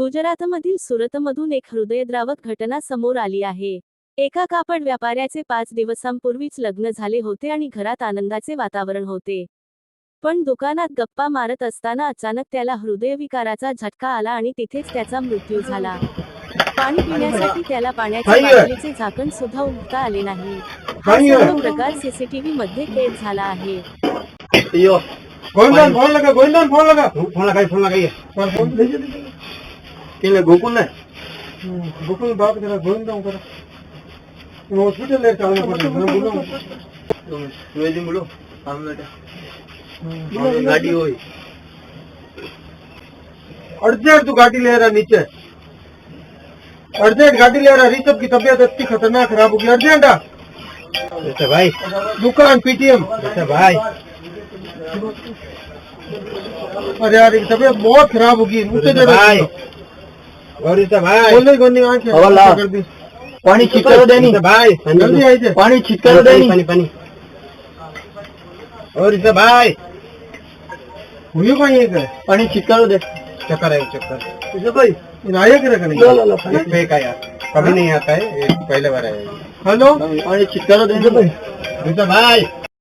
गुजरातमधील सुरतमधून एक हृदयद्रावक घटना समोर आली आहे. एका कापड व्यापाऱ्याचे पाच दिवसांपूर्वीच लग्न झाले होते आणि घरात आनंदाचे वातावरण होते. पण दुकानात गप्पा मारत असताना अचानक त्याला हृदयविकाराचा झटका आला आणि तिथेच त्याचा मृत्यू झाला. पाणी पिण्यासाठी त्याला पाण्याच्या. बाटलीचे झाकण सुद्धा उघडता आले नाही. हा. सर्व प्रकार सीसीटीव्ही मध्ये कैद झाला आहे. गोविंदन फोन लगा गोविंदन फोन लगा? फोन लगाई फोन लगाइए किन गोकुल ने गोकुल बात करा गोविंदन करा. हॉस्पिटल ले चलना पड़ेगा मैं बोलूं. वेदी बोलो सामने का गाड़ी होई अर्जेंट तू गाड़ी ले रहा नीचे. अर्जेंट गाड़ी ले रहा ऋषभ की तबीयत इतनी खतरनाक खराब हो गई अर्जेंट आ जैसे भाई दुकान पीटीएम. जैसे भाई अरे यार एक तबीयत बहुत खराब होगी. मुझसे भाई भाई. पाणी छिटकारो देनी भाई. पाणी छिटकारो देनी पानी पानी और इसे भाई. हुई है पाणी छिटकारो दे चक्कर है चक्कर. इसे भाई इन आया कि नहीं? फेक है नहीं आता है ये पहले बार है हेलो? पाणी छिटकारो दे इसे भाई.